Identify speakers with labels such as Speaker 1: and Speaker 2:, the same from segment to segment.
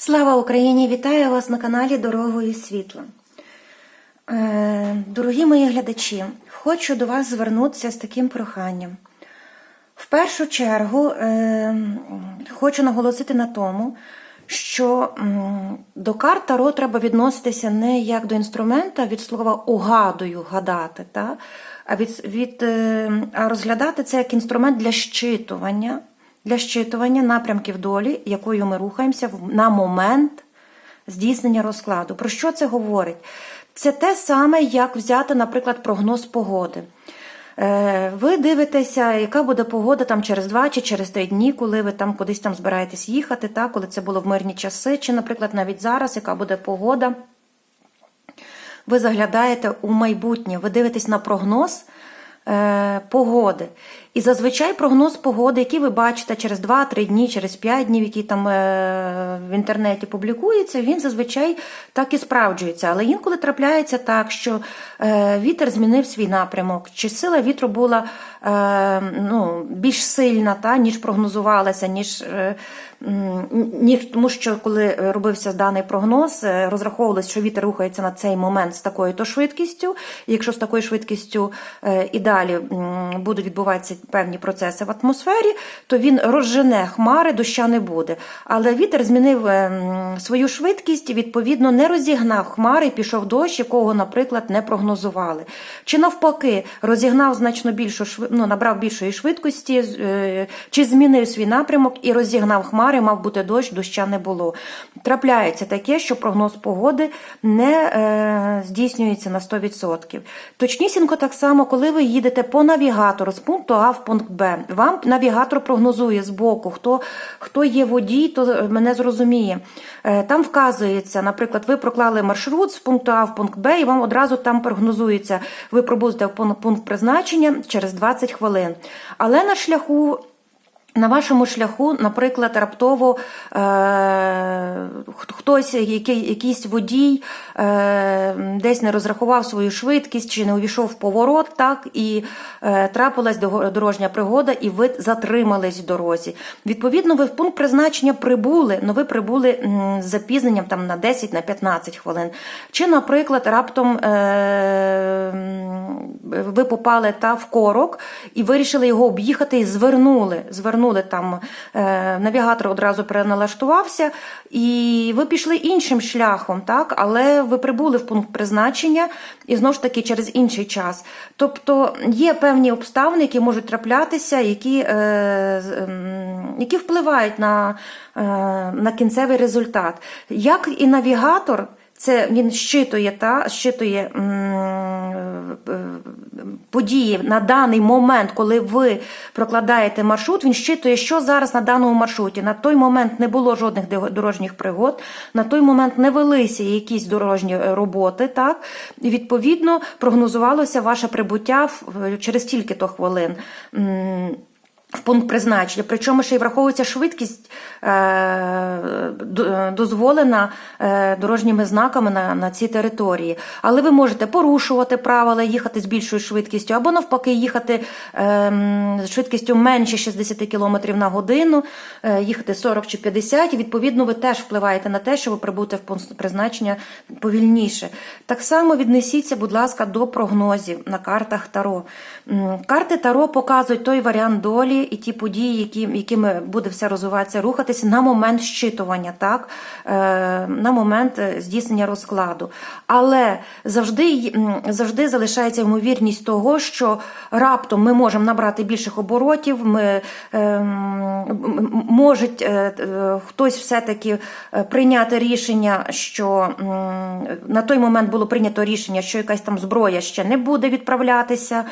Speaker 1: Слава Україні! Вітаю вас на каналі Дорогою Світла. Е, Дорогі мої глядачі, хочу до вас звернутися з таким проханням. В першу чергу е, хочу наголосити на тому, що до карт Таро треба відноситися не як до інструмента від слова угадую, гадати, та? а від, від, е, а розглядати це як інструмент для щитування, для щитування напрямків долі, якою ми рухаємося на момент здійснення розкладу. Про що це говорить? Це те саме, як взяти, наприклад, прогноз погоди. Е, Ви дивитеся, яка буде погода там через два чи через три дні, коли ви там кудись там збираєтесь їхати, та, коли це було в мирні часи, чи, наприклад, навіть зараз, яка буде погода. Ви заглядаєте у майбутнє, ви дивитесь на прогноз е, погоди. І зазвичай прогноз погоди, який ви бачите через 2-3 дні, через 5 днів, який там е, в інтернеті публікується, він зазвичай так і справджується. Але інколи трапляється так, що е, вітер змінив свій напрямок, чи сила вітру була ну, більш сильна, та, ніж прогнозувалася, ніж, м, ніж тому, що коли робився даний прогноз, е, розраховувалось, що вітер рухається на цей момент з такою то швидкістю. І якщо з такою швидкістю е, і далі будуть відбуватися певні процеси в атмосфері, то він розжене хмари, доща не буде. Але вітер змінив е, свою швидкість і відповідно не розігнав хмари і пішов дощ, якого, наприклад, не прогнозували. Чи навпаки, розігнав значно більшу ну, набрав більшої швидкості, е, чи змінив свій напрямок і розігнав хмари, мав бути дощ, доща не було. Трапляється таке, що прогноз погоди не е, здійснюється на 100%. Точнісінько так само, коли ви їдете по навігатору з пункту А в пункт Б, вам навігатор прогнозує з боку, хто, хто є водій, то мене зрозуміє. Е, Там вказується, наприклад, ви проклали маршрут з пункту А в пункт Б, і вам одразу там прогнозується, ви пробудете в пункт призначення через 20 хвилин. Але на шляху на вашому шляху, наприклад, раптово е, хтось, який, якийсь водій е, десь не розрахував свою швидкість чи не увійшов в поворот, так, і е, трапилась дорожня пригода, і ви затримались в дорозі. Відповідно, ви в пункт призначення прибули, але ви прибули з запізненням там, на 10 на 15 хвилин. Чи, наприклад, раптом е, ви попали та в корок і вирішили його об'їхати і звернули. Звернули там е, навігатор одразу переналаштувався, і ви пішли іншим шляхом, так? але ви прибули в пункт призначення і знову ж таки через інший час. Тобто є певні обставини, які можуть траплятися, які, е, ем, які впливають на, е, на кінцевий результат. Як і навігатор. Це він щитує та щитує е, події на даний момент, коли ви прокладаєте маршрут. Він щитує, що зараз на даному маршруті. На той момент не було жодних дорожніх пригод, на той момент не велися якісь дорожні е, роботи. Так і відповідно прогнозувалося ваше прибуття в- через стільки-то хвилин. В пункт призначення, причому ще й враховується швидкість е, дозволена е, дорожніми знаками на, на цій території. Але ви можете порушувати правила, їхати з більшою швидкістю, або навпаки, їхати е, з швидкістю менше 60 км на годину, е, їхати 40 чи 50, і відповідно ви теж впливаєте на те, щоб ви прибути в пункт призначення повільніше. Так само віднесіться, будь ласка, до прогнозів на картах Таро. Карти Таро показують той варіант долі і ті події, які, якими буде все розвиватися, рухатися на момент щитування, так? Е, на момент е, здійснення розкладу. Але завжди, завжди залишається ймовірність того, що раптом ми можемо набрати більших оборотів, ми, е, е, хтось все-таки прийняти рішення, що на той момент було прийнято рішення, що якась там зброя ще не буде відправлятися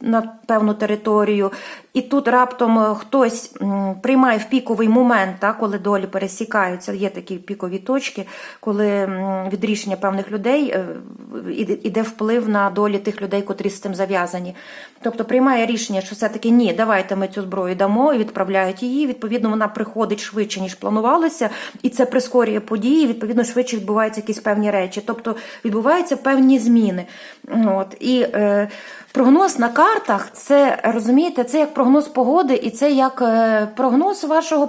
Speaker 1: на певну територію. І тут раптом е, хтось приймає в піковий момент, так, коли долі пересікаються. Є такі пікові точки, коли від рішення певних людей е, іде вплив на долі тих людей, котрі з цим зав'язані. Тобто приймає рішення, що все-таки ні, давайте ми цю зброю дамо і відправляють її. Відповідно, вона приходить швидше, ніж планувалося, і це прискорює події. Відповідно, швидше відбуваються якісь певні речі. Тобто відбуваються певні зміни. От і е, прогноз на картах це Розумієте, це як прогноз погоди, і це як е, прогноз вашого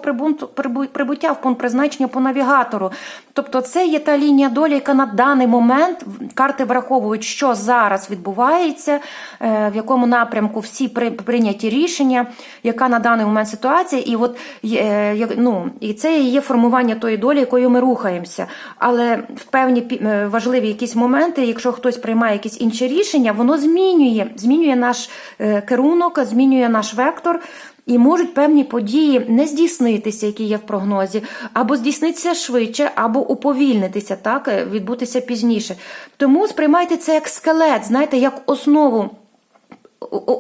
Speaker 1: прибуття в пункт призначення по навігатору. Тобто, це є та лінія долі, яка на даний момент карти враховують, що зараз відбувається, е, в якому напрямку всі прийняті рішення, яка на даний момент ситуація, і от е, ну, і це є формування тої долі, якою ми рухаємося. Але в певні важливі якісь моменти, якщо хтось приймає якісь інші рішення, воно змінює, змінює наш е, керунок, змінює наш вектор. І можуть певні події не здійснитися, які є в прогнозі, або здійснитися швидше, або уповільнитися, так, відбутися пізніше. Тому сприймайте це як скелет, знаєте, як основу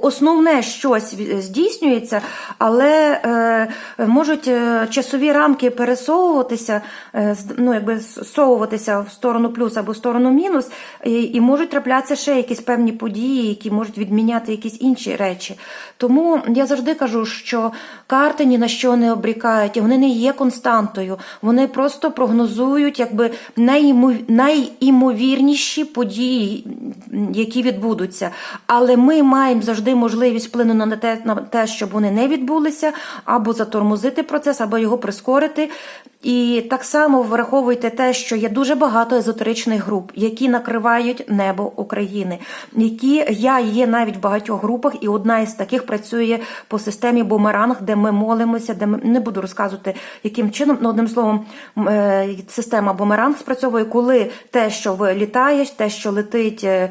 Speaker 1: основне щось здійснюється, але е, можуть е, часові рамки пересовуватися, е, ну якби зсовуватися в сторону плюс або в сторону мінус, і, і можуть траплятися ще якісь певні події, які можуть відміняти якісь інші речі. Тому я завжди кажу, що карти ні на що не обрікають, і вони не є константою. Вони просто прогнозують якби найімов- найімовірніші події, які відбудуться. Але ми маємо завжди можливість вплинути на те, на те, щоб вони не відбулися, або затормозити процес, або його прискорити. І так само враховуйте те, що є дуже багато езотеричних груп, які накривають небо України, які я є навіть в багатьох групах, і одна із таких працює по системі бумеранг, де ми молимося, де ми не буду розказувати, яким чином, ну одним словом, е, система бумеранг спрацьовує, коли те, що ви літаєш, те, що летить, е,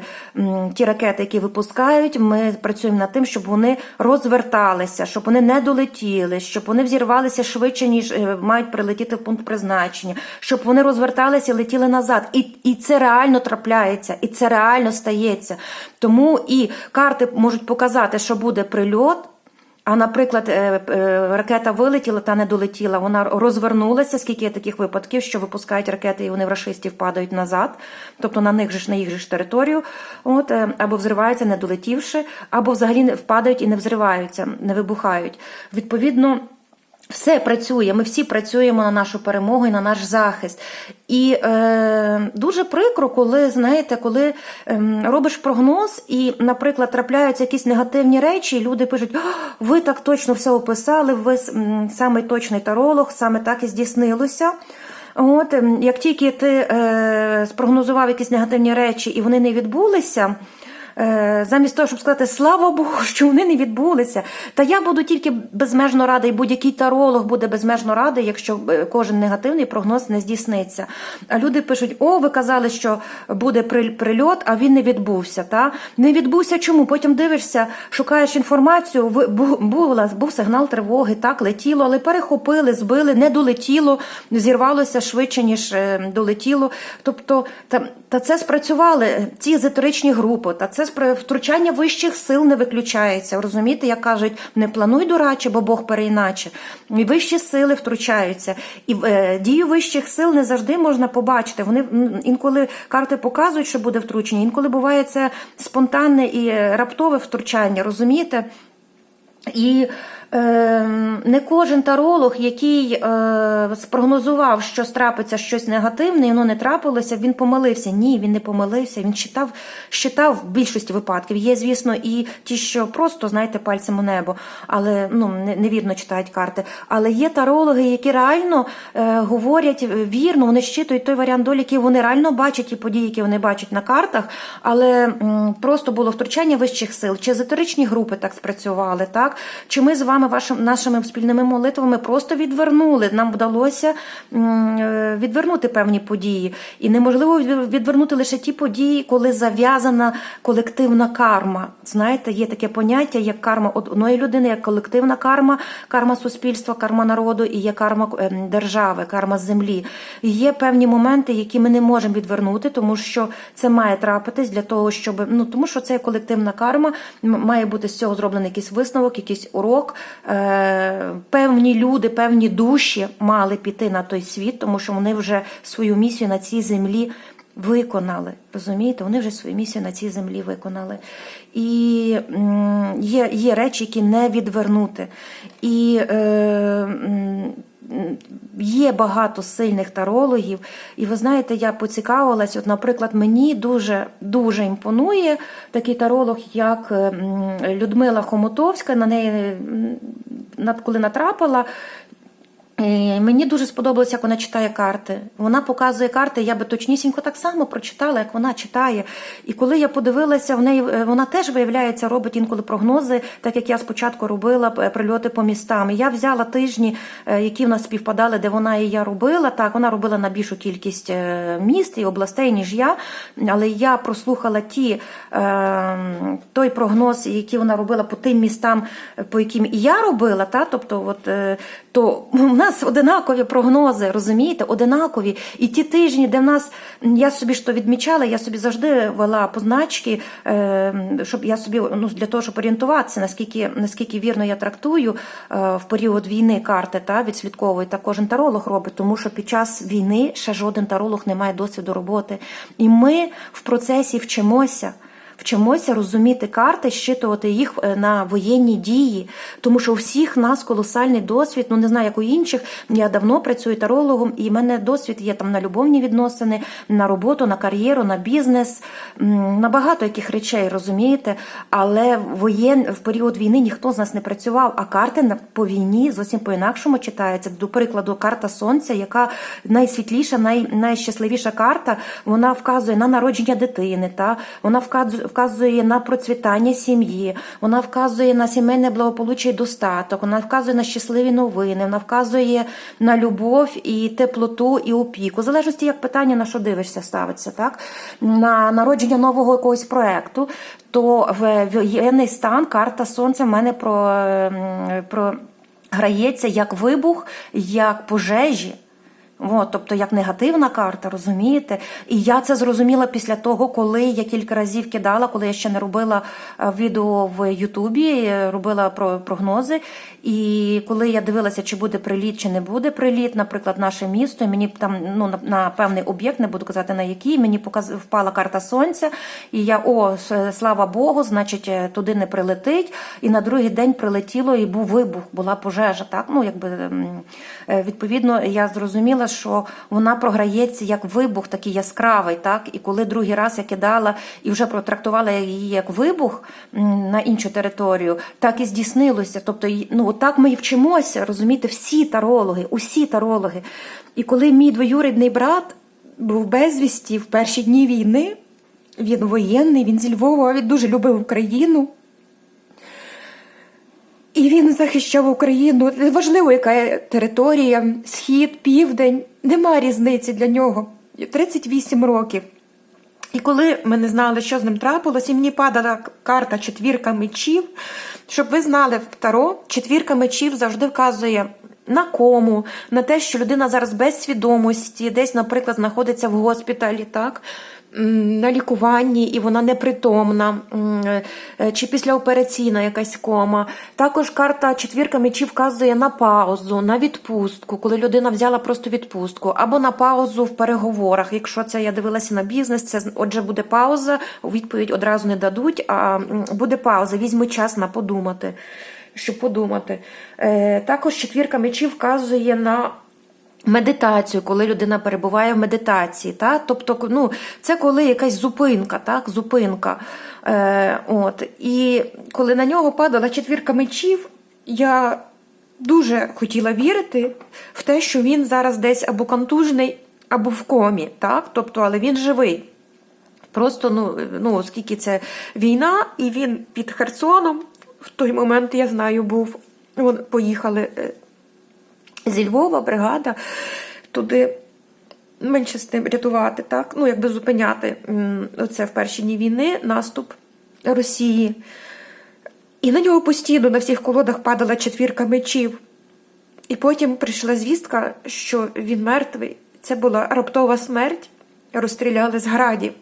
Speaker 1: ті ракети, які випускають, ми працюємо над тим, щоб вони розверталися, щоб вони не долетіли, щоб вони взірвалися швидше, ніж е, мають прилетіти пункт призначення, щоб вони розверталися і летіли назад. І, і це реально трапляється, і це реально стається. Тому і карти можуть показати, що буде прильот. А, наприклад, е, е, ракета вилетіла та не долетіла, вона розвернулася. Скільки є таких випадків, що випускають ракети, і вони в рашистів падають назад, тобто на них ж на їх ж територію, от е, або взриваються, не долетівши, або взагалі впадають і не взриваються, не вибухають. Відповідно. Все працює, ми всі працюємо на нашу перемогу і на наш захист. І е, дуже прикро, коли знаєте, коли е, робиш прогноз, і, наприклад, трапляються якісь негативні речі, і люди пишуть: ви так точно все описали, ви м, самий точний таролог, саме так і здійснилося. От ем, як тільки ти е, спрогнозував якісь негативні речі і вони не відбулися. Е, Замість того, щоб сказати слава Богу, що вони не відбулися. Та я буду тільки безмежно радий, будь-який таролог буде безмежно радий, якщо е, кожен негативний прогноз не здійсниться. А люди пишуть: о, ви казали, що буде при- прильот, а він не відбувся. Та? Не відбувся чому? Потім дивишся, шукаєш інформацію, ви- бу- була, був сигнал тривоги, так, летіло, але перехопили, збили, не долетіло, зірвалося швидше, ніж е, долетіло. Тобто, та, та це спрацювали ці езотеричні групи, та це втручання вищих сил не виключається. Розумієте, як кажуть, не плануй дураче, бо Бог переіначе. І вищі сили втручаються. І е, дію вищих сил не завжди можна побачити. Вони інколи карти показують, що буде втручення, інколи буває це спонтанне і раптове втручання, розумієте? І не кожен таролог, який е, спрогнозував, що трапиться щось негативне, і воно не трапилося, він помилився. Ні, він не помилився. Він читав, читав в більшості випадків. Є, звісно, і ті, що просто, знаєте, пальцем у небо, але ну, невірно читають карти. Але є тарологи, які реально е, говорять вірно, вони щитують той варіант долі, який вони реально бачать ті події, які вони бачать на картах, але просто було втручання вищих сил, чи езотеричні групи так спрацювали, так? Чи ми з вами вашим нашими спільними молитвами просто відвернули? Нам вдалося е, відвернути певні події. І неможливо відвернути лише ті події, коли зав'язана колективна карма. Знаєте, є таке поняття, як карма одної людини, як колективна карма, карма суспільства, карма народу і є карма е, держави, карма землі. Є певні моменти, які ми не можемо відвернути, тому що це має трапитись для того, щоб ну тому, що це колективна карма, має бути з цього зроблений якийсь висновок, якийсь урок. Е, певні люди, певні душі мали піти на той світ, тому що вони вже свою місію на цій землі. Виконали, розумієте, вони вже свою місію на цій землі виконали. І є, є речі, які не відвернути. І е, є багато сильних тарологів, і ви знаєте, я поцікавилась. От, наприклад, мені дуже дуже імпонує такий таролог, як е, Людмила Хомотовська. На неї коли натрапила. Е, Мені дуже сподобалось, як вона читає карти. Вона показує карти, я би точнісінько так само прочитала, як вона читає. І коли я подивилася, в неї е, вона теж виявляється, робить інколи прогнози, так як я спочатку робила е, прильоти по містам. І я взяла тижні, які в нас співпадали, де вона і я робила. Так, вона робила на більшу кількість міст і областей, ніж я. Але я прослухала ті е, той прогноз, який вона робила по тим містам, по яким я робила. Та, тобто, от, то у нас одинакові прогнози, розумієте, одинакові. І ті тижні, де в нас я собі ж то відмічала, я собі завжди вела позначки, е, щоб я собі ну для того, щоб орієнтуватися, наскільки наскільки вірно я трактую е, в період війни карти та відслідковую. Та кожен таролог робить, тому що під час війни ще жоден таролог не має досвіду роботи. І ми в процесі вчимося. Вчимося розуміти карти, щитувати їх е, на воєнні дії, тому що у всіх нас колосальний досвід. Ну не знаю, як у інших. Я давно працюю тарологом, і в мене досвід є там на любовні відносини, на роботу, на кар'єру, на бізнес, на багато яких речей, розумієте. Але воєн в період війни ніхто з нас не працював. А карти по війні зовсім по-інакшому читаються. До прикладу, карта сонця, яка найсвітліша, най, найщасливіша карта, вона вказує на народження дитини, та вона вказує, вказує на процвітання сім'ї, вона вказує на сімейне благополуччя і достаток, вона вказує на щасливі новини, вона вказує на любов і теплоту і опіку. В залежності, як питання на що дивишся, ставиться, так на народження нового якогось проекту, то в воєнний стан карта сонця в мене про, ем, про грається як вибух, як пожежі. От, тобто як негативна карта, розумієте? І я це зрозуміла після того, коли я кілька разів кидала, коли я ще не робила е, відео в Ютубі, е, робила про прогнози. І коли я дивилася, чи буде приліт, чи не буде приліт, наприклад, наше місто, і мені там ну на, на певний об'єкт, не буду казати на який, мені показ впала карта сонця, і я о, слава Богу, значить, е, туди не прилетить. І на другий день прилетіло, і був вибух, була пожежа. Так, ну якби відповідно, я зрозуміла, що вона програється як вибух, такий яскравий. Так, і коли другий раз я кидала і вже протрактувала її як вибух на іншу територію, так і здійснилося. Тобто, ну так ми і вчимося, розумієте, всі тарологи, усі тарологи. І коли мій двоюрідний брат був безвісті в перші дні війни, він воєнний, він зі Львова, він дуже любив Україну. І він захищав Україну. Неважливо, яка територія, схід, південь, нема різниці для нього. 38 років. І коли ми не знали, що з ним трапилось, і мені падала карта четвірка мечів, щоб ви знали в Таро, четвірка мечів завжди вказує на кому, на те, що людина зараз без свідомості, десь, наприклад, знаходиться в госпіталі, так? На лікуванні і вона непритомна, е, чи післяопераційна якась кома. Також карта четвірка мечів вказує на паузу, на відпустку, коли людина взяла просто відпустку, або на паузу в переговорах. Якщо це я дивилася на бізнес, це отже буде пауза, відповідь одразу не дадуть, а буде пауза, візьми час на подумати. Щоб подумати. Е, також четвірка мечів вказує на Медитацію, коли людина перебуває в медитації, та? тобто, ну, це коли якась зупинка, так, зупинка. Е, от. І коли на нього падала четвірка мечів, я дуже хотіла вірити в те, що він зараз десь або контужений, або в комі, так? тобто, але він живий. Просто, ну, ну, оскільки це війна, і він під Херсоном, в той момент, я знаю, був, вони поїхали е, зі Львова бригада туди менше з тим рятувати, так? Ну, якби зупиняти оце в перші дні війни наступ Росії. І на нього постійно на всіх колодах падала четвірка мечів. І потім прийшла звістка, що він мертвий. Це була раптова смерть, розстріляли з градів.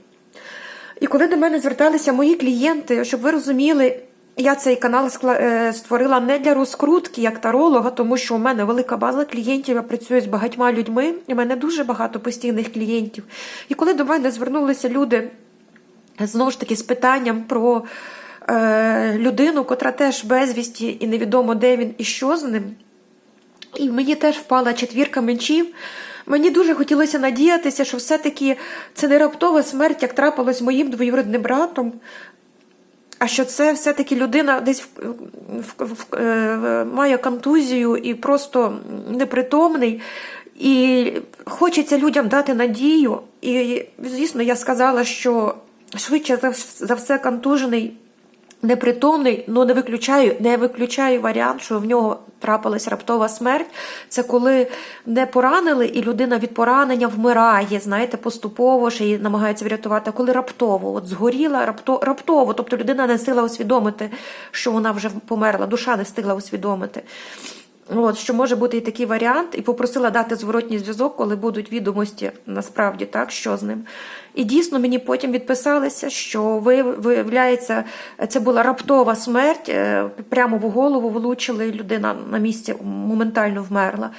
Speaker 1: І коли до мене зверталися мої клієнти, щоб ви розуміли, я цей канал е, створила не для розкрутки як таролога, тому що у мене велика база клієнтів, я працюю з багатьма людьми, і в мене дуже багато постійних клієнтів. І коли до мене звернулися люди знову ж таки з питанням про е, людину, котра теж безвісті і невідомо де він і що з ним.
Speaker 2: І мені теж впала четвірка мечів. Мені дуже хотілося надіятися, що все-таки це не раптова смерть, як трапилось моїм двоюрідним братом. А що це все-таки людина десь в, в, в, в, має контузію і просто непритомний. І хочеться людям дати надію. І, звісно, я сказала, що швидше за все контужений, непритомний, ну не виключаю, не виключаю варіант, що в нього трапилась раптова смерть. Це коли не поранили, і людина від поранення вмирає, знаєте, поступово ще її намагаються врятувати. Коли раптово, от згоріла рапто, раптово, тобто людина не встигла усвідомити, що вона вже померла, душа не встигла усвідомити. От, що може бути і такий варіант, і попросила дати зворотній зв'язок, коли будуть відомості насправді, так, що з ним. І дійсно мені потім відписалися, що виявляється, це була раптова смерть, е, прямо в голову влучили, людина на місці моментально вмерла.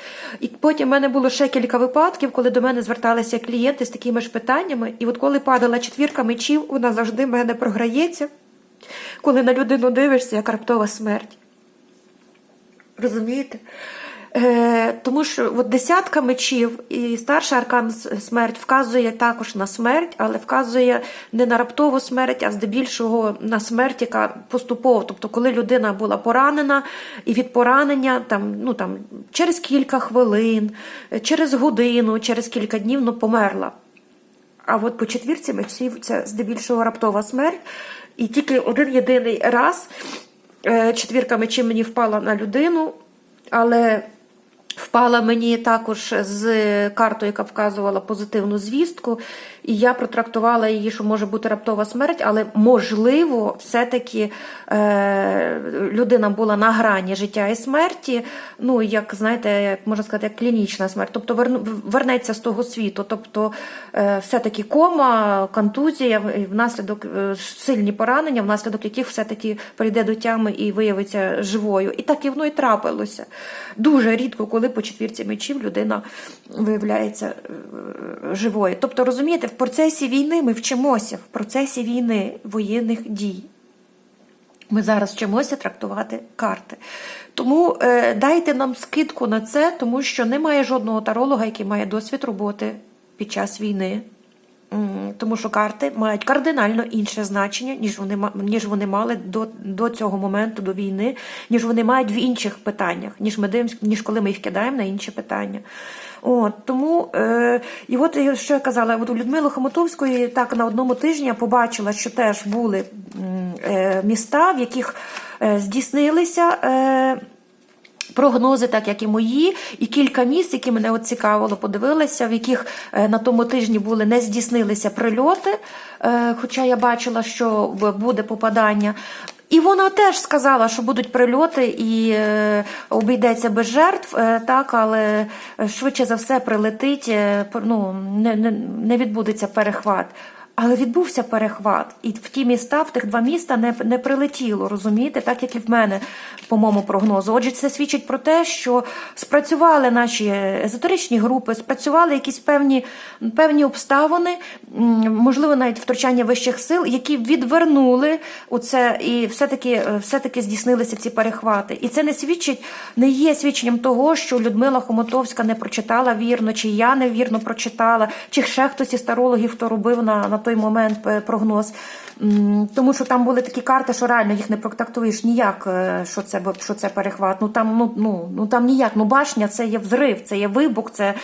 Speaker 2: І потім в мене було ще кілька випадків, коли до мене зверталися клієнти з такими ж питаннями. І от коли падала четвірка мечів, вона завжди в мене програється, коли на людину дивишся, як раптова смерть. Розумієте? Е, тому що от десятка мечів і старший аркан смерть вказує також на смерть, але вказує не на раптову смерть, а здебільшого на смерть, яка поступово. Тобто, коли людина була поранена, і від поранення там, ну, там, через кілька хвилин, через годину, через кілька днів ну, померла. А от по четвірці мечів це здебільшого раптова смерть. І тільки один єдиний раз четвірка мечів мені впала на людину, але впала мені також з картою, яка вказувала позитивну звістку. І я протрактувала її, що може бути раптова смерть, але можливо, все-таки е, людина була на грані життя і смерті. Ну, як знаєте, можна сказати, як клінічна смерть, тобто вернеться з того світу. Тобто, е, все-таки кома, контузія, внаслідок е, сильні поранення, внаслідок яких все-таки прийде до тями і виявиться живою. І так і воно і трапилося. Дуже рідко, коли по четвірці мечів людина виявляється е, живою. Тобто, розумієте, в процесі війни ми вчимося, в процесі війни воєнних дій. Ми зараз вчимося трактувати карти. Тому е, дайте нам скидку на це, тому що немає жодного таролога, який має досвід роботи під час війни. Тому що карти мають кардинально інше значення, ніж вони, ніж вони мали до, до цього моменту, до війни, ніж вони мають в інших питаннях, ніж, ми дивимось, ніж коли ми їх кидаємо на інші питання. От, тому, е, і от що я казала, от у Людмили Хомутовської так на одному тижні я побачила, що теж були е, міста, в яких е, здійснилися. Е, Прогнози, так як і мої, і кілька місць, які мене от цікавило, подивилася, в яких е, на тому тижні були не здійснилися прильоти, е, хоча я бачила, що буде попадання. І вона теж сказала, що будуть прильоти і е, обійдеться без жертв, так, але швидше за все прилетить, ну, не, не, не відбудеться перехват. Але відбувся перехват, і в ті міста, в тих два міста не, не прилетіло, розумієте, так як і в мене по моєму прогнозу. Отже, це свідчить про те, що спрацювали наші езотеричні групи, спрацювали якісь певні, певні обставини, можливо, навіть втручання вищих сил, які відвернули оце, і все-таки, е, все-таки здійснилися ці перехвати. І це не свідчить, не є свідченням того, що Людмила Хомотовська не прочитала вірно, чи я невірно прочитала, чи ще хтось із тарологів, хто робив на, на той момент е, прогноз. Тому що там були такі карти, що реально їх не протактуєш ніяк, е, що це, що це перехват. Ну там, ну, ну, ну там ніяк. Ну башня це є взрив, це є вибух, це,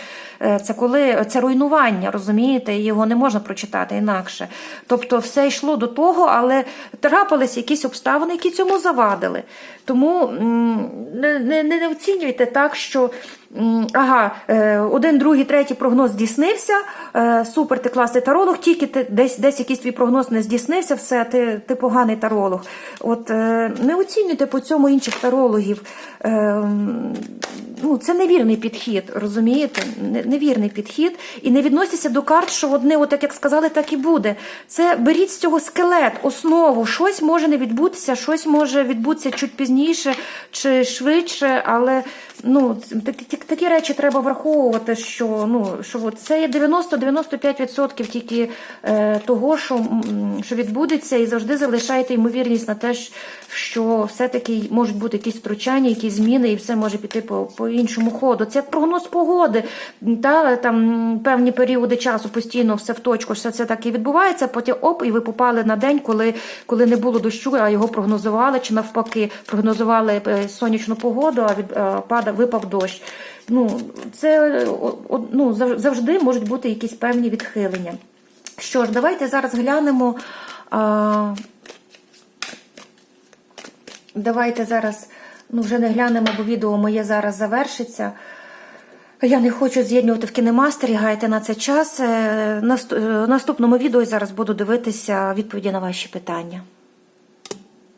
Speaker 2: е, це коли це руйнування, розумієте, його не можна прочитати інакше. Тобто все йшло до того, але трапились якісь обставини, які цьому завадили. Тому не, не, не оцінюйте так, що. Ага, е, один, другий, третій прогноз здійснився. е, Супер, ти класний таролог, тільки ти десь, десь якийсь твій прогноз не здійснився, все, ти, ти поганий таролог. От е, не оцінюйте по цьому інших тарологів. Ну, це невірний підхід, розумієте? Невірний підхід. І не відносяться до карт, що одне, от як сказали, так і буде. Це беріть з цього скелет, основу. Щось може не відбутися, щось може відбутися чуть пізніше чи швидше, але ну, такі, такі- речі треба враховувати, що, ну, що от це є 90-95% тільки е, того, що, що відбудеться, і завжди залишайте ймовірність на те, що все-таки можуть бути якісь втручання, якісь зміни, і все може піти по, по іншому ходу. Це прогноз погоди. Та там певні періоди часу постійно все в точку, все це так і відбувається. Потім оп, і ви попали на день, коли, коли не було дощу, а його прогнозували, чи навпаки, прогнозували е, сонячну погоду, а від е, пада випав дощ. Ну це ну, завжди можуть бути якісь певні відхилення. Що ж, давайте зараз глянемо. А, давайте зараз, ну вже не глянемо, бо відео моє зараз завершиться. Я не хочу з'єднувати в кінемастері, гайте на це час. Е, е, наступному відео я зараз буду дивитися відповіді на ваші питання.